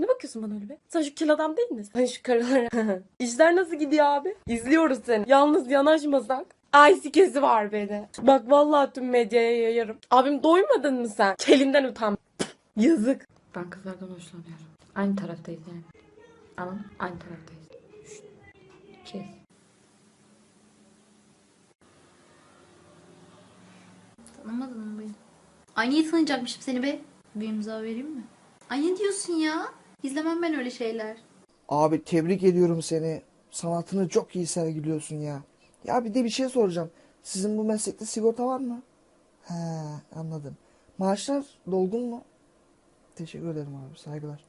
Ne bakıyorsun bana öyle be? Sen şu kil adam değil misin? Hani şu karılara. İşler nasıl gidiyor abi? İzliyoruz seni. Yalnız yanaşmasak. Ay sikesi var beni. Bak vallahi tüm medyaya yayarım. Abim doymadın mı sen? Kelinden utan. Yazık. Ben kızlardan hoşlanıyorum. Aynı taraftayız yani. Ama aynı taraftayız. Şşt, Kes. Tanımadın mı beni? Ay niye tanıyacakmışım seni be? Bir imza vereyim mi? Ay ne diyorsun ya? İzlemem ben öyle şeyler. Abi tebrik ediyorum seni. Sanatını çok iyi sergiliyorsun ya. Ya bir de bir şey soracağım. Sizin bu meslekte sigorta var mı? He anladım. Maaşlar dolgun mu? Teşekkür ederim abi. Saygılar.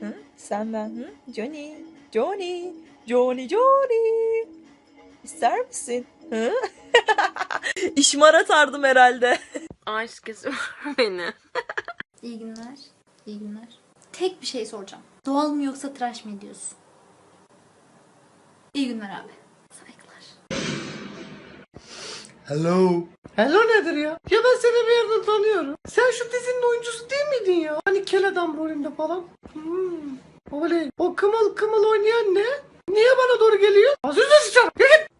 Hı? Sen ben hı? Johnny, Johnny, Johnny, Johnny. İster misin? Hı? İşmar atardım herhalde. Ay sikesi var beni. İyi günler. İyi günler. Tek bir şey soracağım. Doğal mı yoksa tıraş mı ediyorsun? İyi günler abi. Saygılar. Hello. Hello nedir ya? Ya ben seni bir yerden tanıyorum. Sen şu dizinin oyuncusu değil miydin ya? Hani kel adam rolünde falan. Hmm. Oley. O kımıl kımıl oynayan ne? Niye bana doğru geliyor? Az önce sıçarım. Ya git.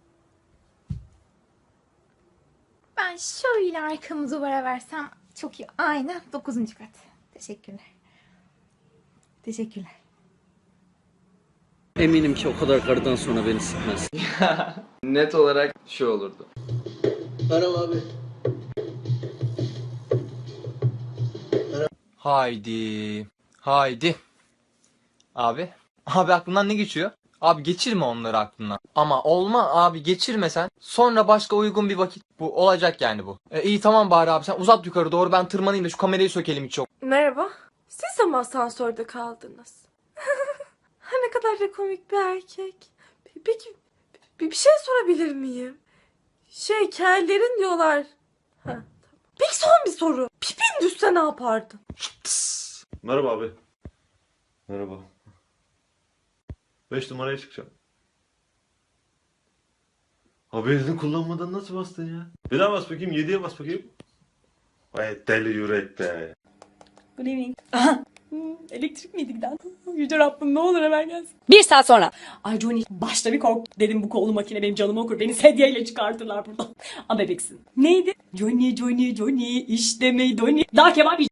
Ben şöyle arkamı duvara versem çok iyi. Aynen 9. kat. Teşekkürler. Teşekkürler. Eminim ki o kadar karıdan sonra beni sıkmaz. Net olarak şu olurdu. Merhaba abi. Haydi. Haydi. Abi. Abi aklından ne geçiyor? Abi geçirme onları aklından. Ama olma abi geçirmesen sonra başka uygun bir vakit. Bu olacak yani bu. E, iyi tamam bari abi sen uzat yukarı doğru ben tırmanayım da şu kamerayı sökelim hiç yok. Merhaba. Siz mi asansörde kaldınız? ne kadar da komik bir erkek. Peki bir, bir şey sorabilir miyim? Şey kellerin diyorlar. Ha, tamam. Peki son bir soru. Pipin düşse ne yapardın? Merhaba abi. Merhaba. 5 numaraya çıkacağım. Abi elini kullanmadan nasıl bastın ya? Bir daha bas bakayım. 7'ye bas bakayım. Vay deli yürek be. Good evening. Aha. Hmm, Elektrik miydi giden? Yüce Rabbim ne olur hemen gelsin. Bir saat sonra. Ay Johnny başta bir kork dedim bu kollu makine benim canımı okur. Beni sedyeyle çıkartırlar buradan. Ama bebeksin. Neydi? Johnny Johnny Johnny işte meydoni. Daha kebap